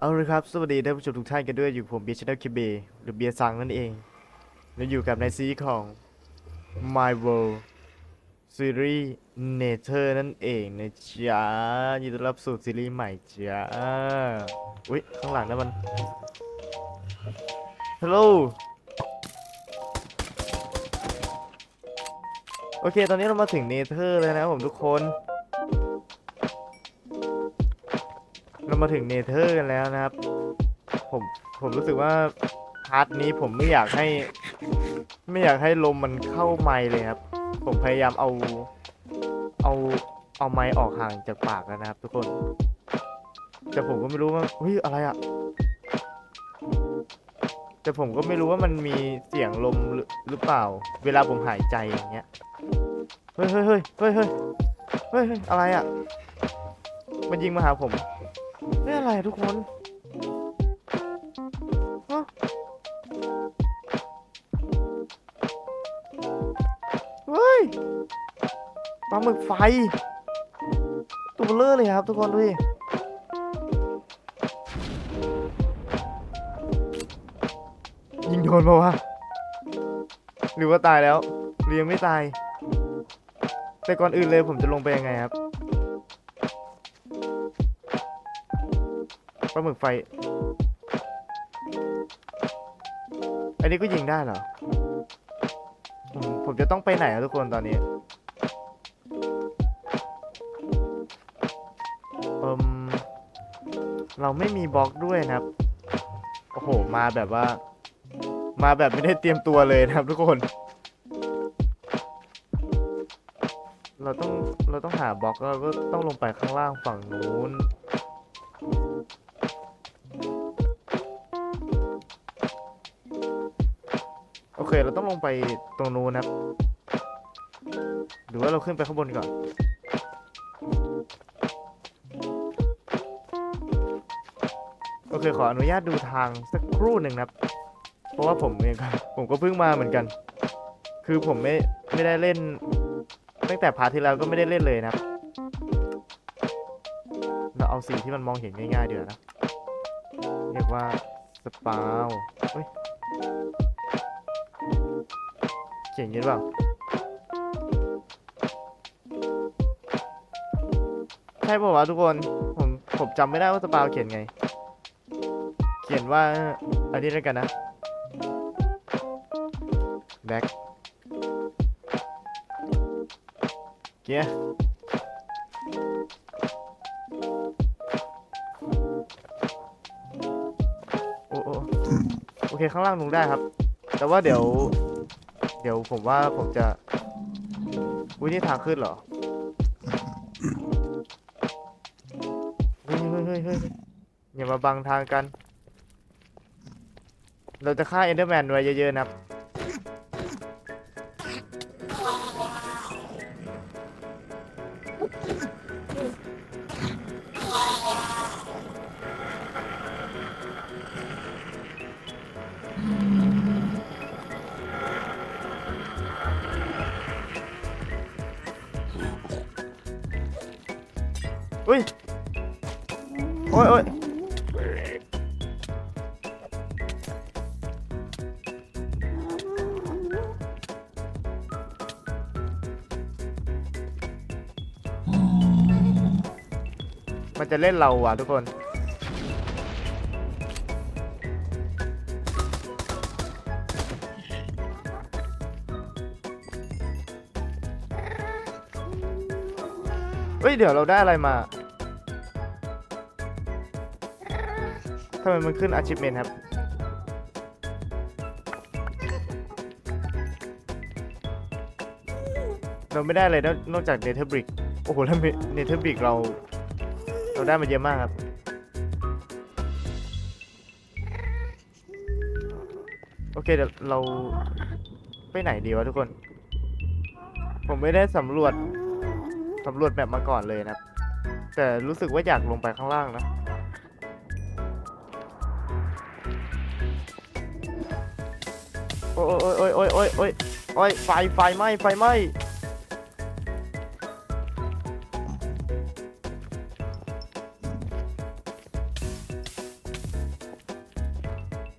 เอาเลยครับ สวัสดีท่านผู้ชมทุกท่านกันด้วยอยู่ผมเบียร์ชาแนลคิเบหรือเบียร์ซังนั่นเองและอยู่กับในซีรีส์ของ My World ซีรีส์ Nature นั่นเองนะจ๊ะยินดีต้อนรับสู่ซีรีส์ใหม่จ้าอุ้ยข้างหลังนั่นมันฮัลโหลโอเค ตอนนี้เรามาถึงเนเธอร์แล้วนะครับผมทุกคน มาถึงเนเธอร์กันแล้วนะครับ ผมผมรู้สึกว่าพาร์ทนี้ผมไม่อยากให้ ไม่อยากให้ลมมันเข้าไมค์เลยครับ ผมพยายามเอา เอาเอาไมค์ออกห่างจากปากแล้วนะครับ ทุกคน แต่ผมก็ไม่รู้ว่าเฮ้ยอะไรอะแต่ผมก็ไม่รู้ว่ามันมีเสียงลมหรือเปล่า เวลาผมหายใจอย่างเงี้ยเฮ้ยเฮ้ยเฮ้ยเฮ้ยเฮ้ยเฮ้ยเฮ้ยอะไรอะมันยิงมาหาผม นี่อะไรทุกคนฮะเฮ้ยปลาหมึกไฟตัวเลอเลยครับทุกคนดูดิยิงโดนมาวะหรือว่าตายแล้วหรือยังไม่ตาย แต่ก่อนอื่นเลยผมจะลงไปยังไงครับ ลาหมึกไฟ อันนี้ก็ยิงได้เหรอ ผมจะต้องไปไหนอะทุกคนตอนนี้เอิมเราไม่มีบล็อกด้วยนะครับ โอ้โห มาแบบว่า มาแบบไม่ได้เตรียมตัวเลยนะครับทุกคน เราต้อง เราต้องหาบล็อกแล้วก็ต้องลงไปข้างล่างฝั่งนู้น เราต้องลงไปตรงนู้นนะหรือว่าเราขึ้นไปข้างบนก่อน โอเคขออนุญาตดูทางสักครู่หนึ่งนะครับ เพราะว่าผมเองก็ผมก็เพิ่งมาเหมือนกัน คือผมไม่ไม่ได้เล่น ตั้งแต่พาร์ทที่แล้วก็ไม่ได้เล่นเลยนะครับเราเอาสิ่งที่มันมองเห็นง่ายๆเดี๋ยวนะ เรียกว่าสปาวเฮ้ย เขียนอย่างนี้หรือเปล่าใช่ป่าวะทุกคน ผมผมจำไม่ได้ว่าสปาวเขียนไง เขียนว่าอันนี้ด้วยกันนะแบ็คเกียร์โอ้โอ้โอเคข้างล่างลงได้ครับ แต่ว่าเดี๋ยว เดี๋ยวผมว่าผมจะ อุ้ยนี่ทางขึ้นเหรอ เฮ้ยเฮ้ยเฮ้ยเฮ้ยอย่ามาบังทางกัน เราจะฆ่าเอนเดอร์แมนไว้เยอะๆนะครับ อุ้ยโอ้ยโอ้ยมันจะเล่นเราว่ะทุกคน เฮ้ย เดี๋ยวเราได้อะไรมาำไมมันขึ้น achievement ครับ เราไม่ได้อะไรนอกจาก Nether Brick โอ้โห แล้ว Nether Brick เรา เราได้มาเยอะมากครับ โอเคเดี๋ยวเราไปไหนดีวะทุกคน ผมไม่ได้สำรวจสำรวจแบบมาก่อนเลยนะครับ แต่รู้สึกว่าอยากลงไปข้างล่างนะ อ้ยโอ้ยโอ้ยโอ้ยโอ้ยโอ้ยไฟไฟไหม้ไฟไหม้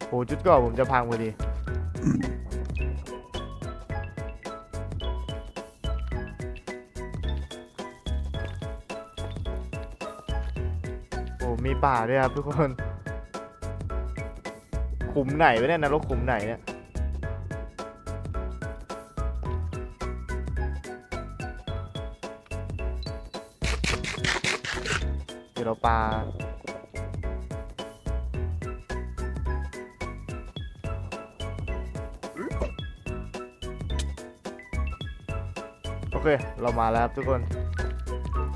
โหจุดก่อผมจะพังพอดีโอ้มีป่าด้วยครับทุกคนขุมไหนวะเนี่ยนรกขุมไหนเนี่ย ปลาโอเค เรามาแล้วครับทุกคน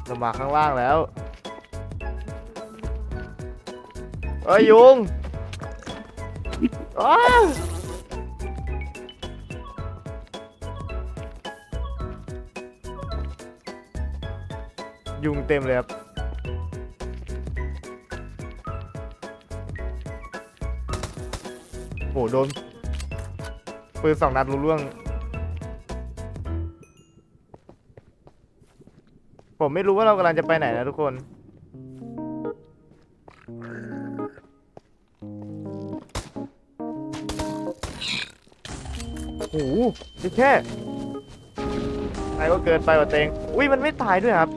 เรามาข้างล่างแล้ว เอ้ยยุงอ้ายุงเต็มเลยครับ โหโดนปืนสองนัดรู้ล่วงผมไม่รู้ว่าเรากำลังจะไปไหนนะทุกคน โอ้โหนี่แค่ตายก็เกินไปว่ะเตง อุ้ยมันไม่ตายด้วยครับ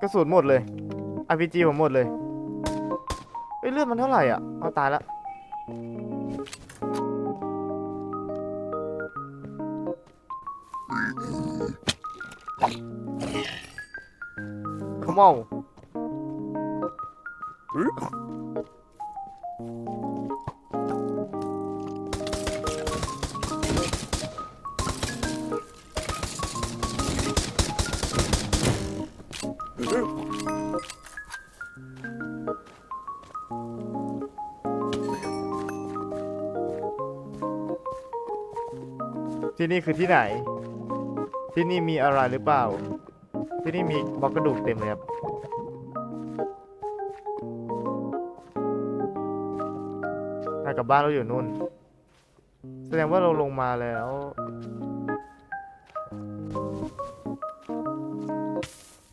กระสุนหมดเลย RPG ผมหมดเลย อ้ยเลือดมันเท่าไหร่อะเอาตายละ Come on ที่นี่คือที่ไหน ที่นี่มีอะไรหรือเปล่า ที่นี่มีบล็อกกระดูกเต็มเลยครับ ถ้ากลับบ้านเราอยู่นู่น แสดงว่าเราลงมาแล้ว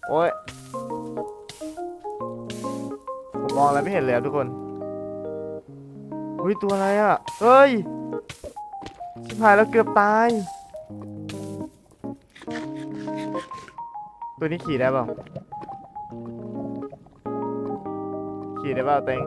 โอ้ย ผมมองอะไรไม่เห็นเลยอะทุกคนเฮ้ยตัวอะไรอะ เฮ้ย ชิบหายแล้วเกือบตาย ตัวนี้ขี่ได้เปล่าขี่ได้เปล่าเต็ง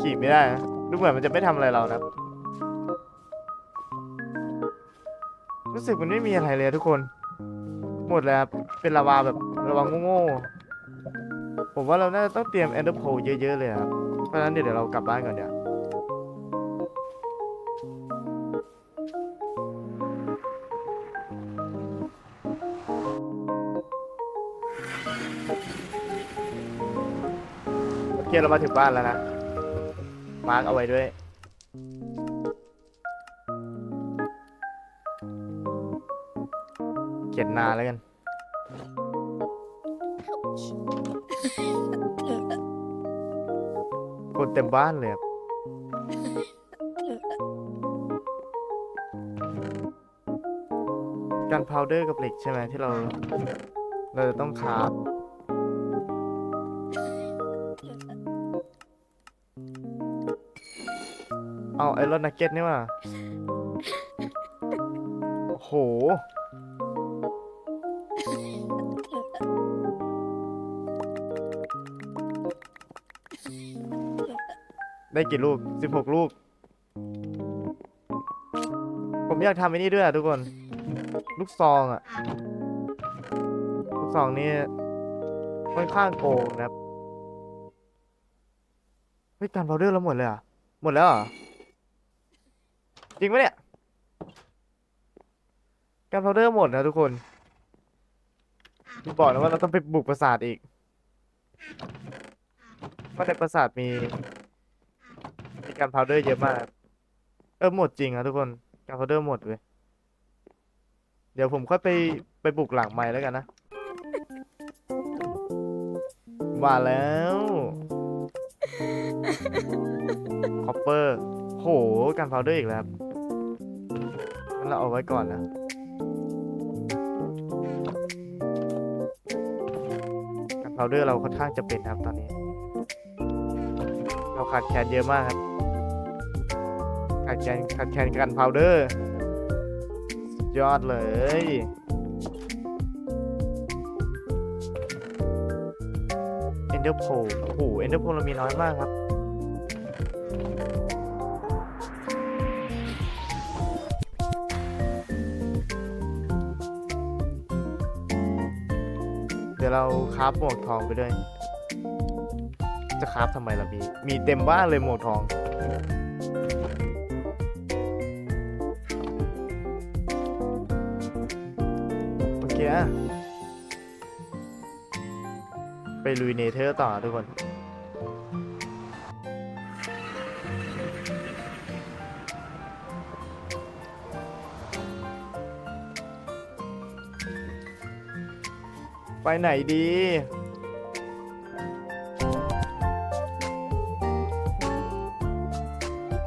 ขี่ไม่ได้นะดูเหมือนมันจะไม่ทำอะไรเรานะ รู้สึกมันไม่มีอะไรเลยทุกคน หมดแล้วครับเป็นลาวาแบบลาวาโง่ๆผมว่าเราน่าจะต้องเตรียมแอนเดอร์โพเยอะๆเลยครับเพราะฉะนั้นเดี๋ยวเรากลับบ้านก่อนเดี๋ยวโอเคเรามาถึงบ้านแล้วนะมาร์กเอาไว้ด้วย ขียนนาแล้วกัน คนเต็มบ้านเลยครับการพาวเดอร์กับเหล็กใช่ไหมที่เรา เราจะต้องคาฟเอาไอรอนนักเก็ตนี่ว่าโห ได้กี่ลูก 16 ลูก ผมอยากทำไอ้นี่ด้วยอะทุกคน ลูกซองอะลูกซองนี่ค่อนข้างโกงนะครับเฮ้ยการพาวเดอร์เราหมดเลยอะหมดแล้วเหรอจริงปะเนี่ยการพาวเดอร์หมดนะทุกคนบอกนะว่าเราต้องไปบุกปราสาทอีกว่าในปราสาทมี การพาวเดอร์เยอะมาก เออหมดจริงอะทุกคนการพาวเดอร์หมดเว้ยเดี๋ยวผมค่อยไปไปบุกหลังไม้แล้วกันนะมาแล้วคอปเปอร์โหกันพาวเดอร์อีกแล้วงั้นเราเอาไว้ก่อนนะกันพาวเดอร์เราค่อนข้างจะเป็นครับตอนนี้ เราขาดแคลนเยอะมากครับ ขาดแคลนขาดแคลนกันพาวเดอร์ยอดเลย เอนเดอร์โพโอ้โหเอนเดอร์โพเรามีน้อยมากครับเดี๋ยวเราคราฟหมวกทองไปด้วย จะคราฟทำไมล่ะพี่ มีเต็มบ้านเลยหมวกทอง อะ ไปลุยเนเธอร์ต่อทุกคน ไปไหนดี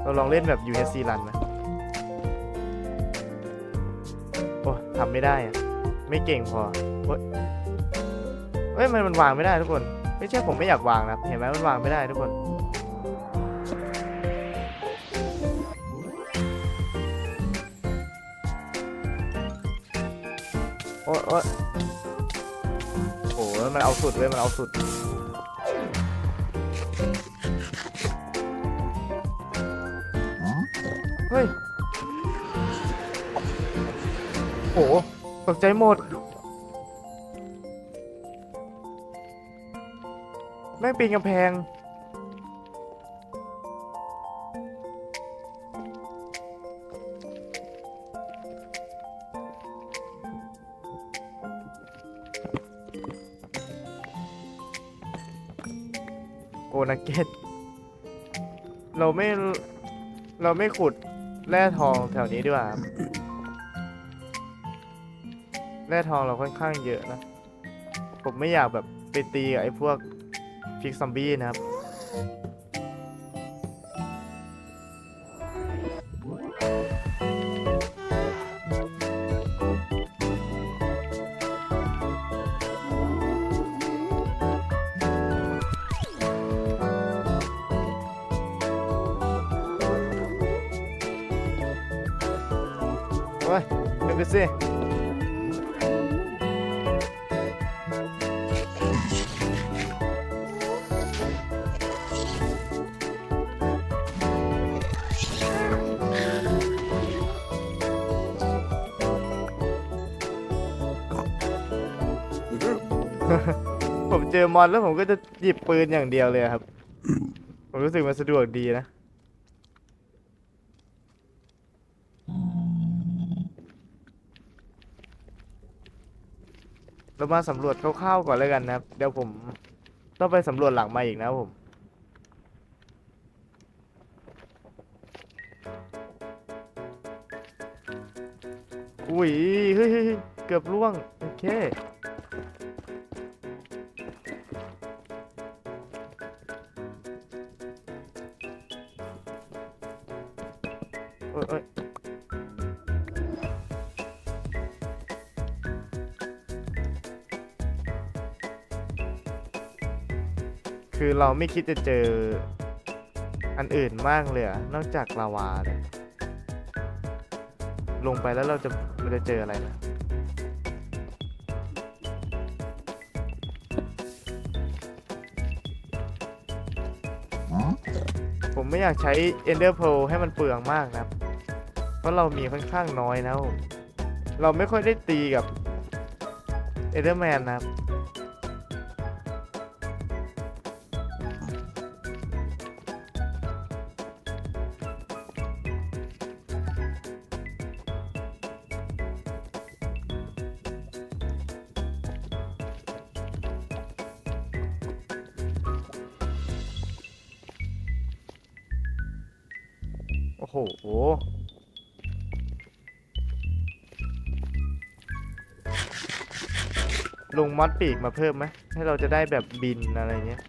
เราลองเล่นแบบ USC Run ไหมโอ้ทำไม่ได้อะ ไม่เก่งพอโอ๊ยเอ้ยมันมันวางไม่ได้ทุกคน ไม่ใช่ผมไม่อยากวางนะเห็นไหมมันวางไม่ได้ทุกคนโอ๊ยโอ๊ยโอ้โหมันเอาสุดเว้ยมันเอาสุดเฮ้ยโอ้ ตกใจหมด แม่งปีนกำแพงโกนักเก็ต เราไม่ เราไม่ขุดแร่ทองแถวนี้ดีกว่าครับ แร่ทองเราค่อนข้างเยอะนะ ผมไม่อยากแบบไปตีกับไอ้พวกฟิกซอมบี้นะครับ โอ้ยไม่ไปสิ เจอมอนแล้วผมก็จะหยิบปืนอย่างเดียวเลยอะครับ ผมรู้สึกมันสะดวกดีนะ เรามาสำรวจคร่าวๆก่อนแล้วกันนะครับ เดี๋ยวผมต้องไปสำรวจหลังมาอีกนะครับผม อุ้ยเฮ้ยเฮ้ยเฮ้ยเกือบล่วง โอเค คือเราไม่คิดจะเจออันอื่นมากเลยอะนอกจากลาวาเนี่ยลงไปแล้วเราจะมันจะเจออะไรนะผมไม่อยากใช้ Ender Pearl ให้มันเปลืองมากนะครับ เพราะเรามีค่อนข้างน้อยนะ เราไม่ค่อยได้ตีกับ Enderman นะครับ โห ลงมอดปีกมาเพิ่มไหมให้เราจะได้แบบบินอะไรเงี้ย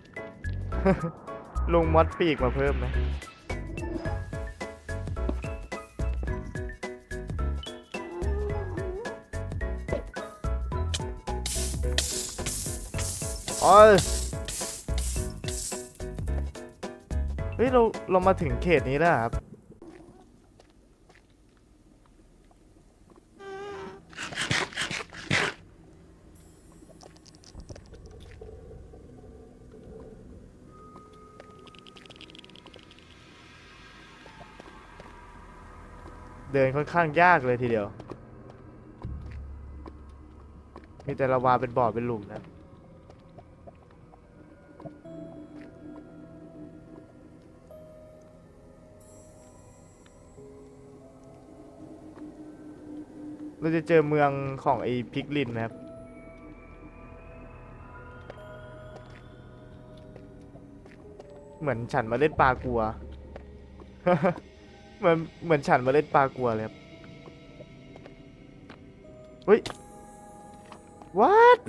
ลงมอดปีกมาเพิ่มไหมโอ้ยเฮ้ยเราเรามาถึงเขตนี้แล้วครับ เดินค่อนข้างยากเลยทีเดียว มีแต่ละวาเป็นบ่อเป็นหลุมนะ เราจะเจอเมืองของไอ้พิกลินนะครับเหมือนฉันมาเล่นปลากัว เหมือนเหมือนฉันมาเล่นปลากัวเลยครับเฮ้ย what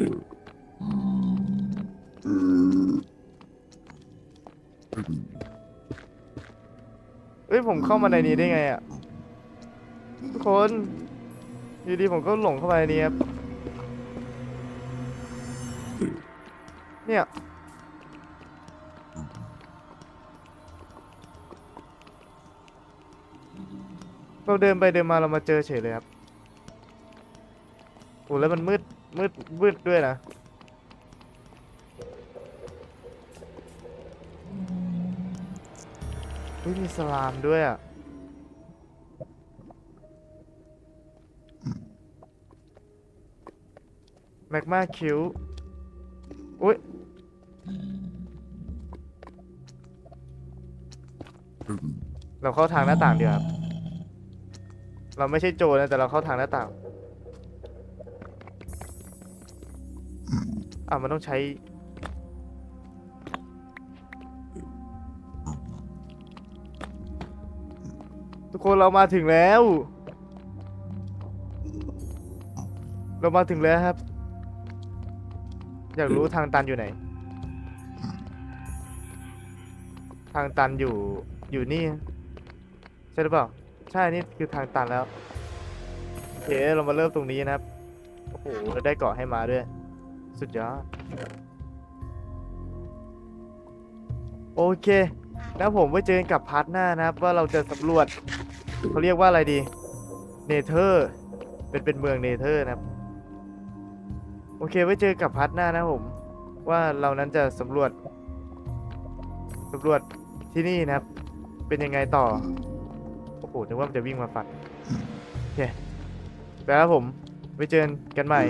เฮ้ยผมเข้ามาในนี้ได้ไงอะทุกคนอยู่ดีผมก็หลงเข้ามาในนี้ครับเนี่ย เราเดินไปเดินมาเรามาเจอเฉยเลยครับโอ้แล้วมันมืดมืดมืดด้วยนะเฮ้ยมีสลามด้วยอะแมกมาคิวอุ้ยเราเข้าทางหน้าต่างเดียวครับ เราไม่ใช่โจรนะแต่เราเข้าทางหน้าต่างอะมันต้องใช้ ทุกคนเรามาถึงแล้ว เรามาถึงแล้วครับ อยากรู้ทางตันอยู่ไหน ทางตันอยู่อยู่นี่ ใช่หรือเปล่าใช่นี่คือทางตันแล้วโอเคเรามาเริ่มตรงนี้นะครับโอ้โหเราได้เกาะให้มาด้วย สุดยอดโอเคแล้วผมไว้เจอกันกับพาร์ทหน้านะครับ ว่าเราจะสำรวจเขาเรียกว่าอะไรดีเนเธอร์เป็นเป็นเมืองเนเธอร์นะครับ โอเคไว้เจอกับพาร์ทหน้านะผม ว่าเรานั้นจะสำรวจสำรวจที่นี่นะครับ เป็นยังไงต่อ โอ้โหนึกว่ามันจะวิ่งมาฟันโอเคไปแล้วผมไว้เจอกันใหม่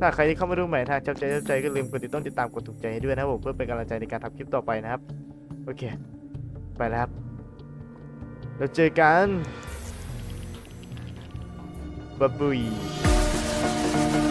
ถ้าใครที่เข้ามาดูใหม่ทางชอบใจชอบใจก็ลืมกดติดต้องติดตามกดถูกใจให้ด้วยนะครับผมเพื่อเป็นกำลังใจในการทำคลิปต่อไปนะครับ โอเค ไปแล้วครับเราเจอกันบ๊ายบาย